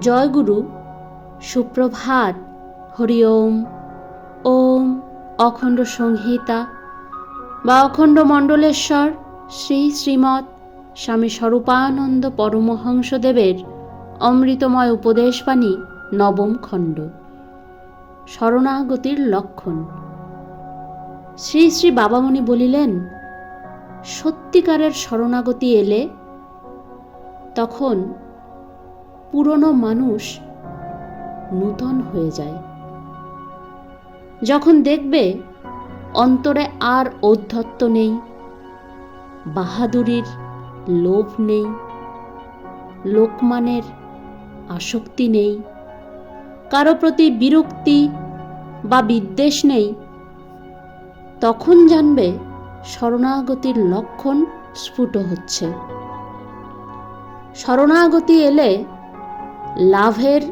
জয়গুরু, সুপ্রভাত, হরি ওম ওম অখণ্ড সংহিতা বা অখণ্ড মণ্ডলেশ্বর, শ্রী শ্রীমৎ স্বামী স্বরূপানন্দ পরমহংসদেবের অমৃতময় উপদেশবাণী, নবম খণ্ড। শরণাগতির লক্ষণ। শ্রী শ্রী বাবামণি বলিলেন, সত্যিকারের শরণাগতি এলে তখন পুরনো মানুষ নূতন হয়ে যায়। যখন দেখবে অন্তরে আর ঔদ্ধত্য নেই, বাহাদুরির লোভ নেই, লোকমানের আসক্তি নেই, কারও প্রতি বিরক্তি বা বিদ্বেষ নেই, তখন জানবে শরণাগতির লক্ষণ স্ফুট হচ্ছে। শরণাগতি এলে লাভের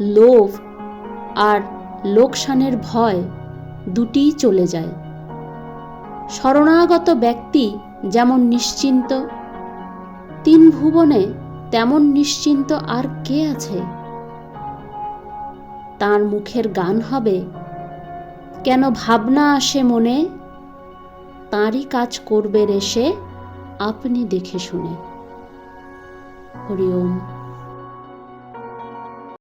লোভ আর লোকসানের ভয় দুটিই চলে যায়। শরণাগত ব্যক্তি যেমন নিশ্চিন্ত, তিন ভুবনে তেমন নিশ্চিন্ত আর কে আছে? তার মুখের গান হবে, কেন ভাবনা আসে মনে? তাঁরই কাজ করবে রেসে আপনি দেখে শুনে। হরি ওম।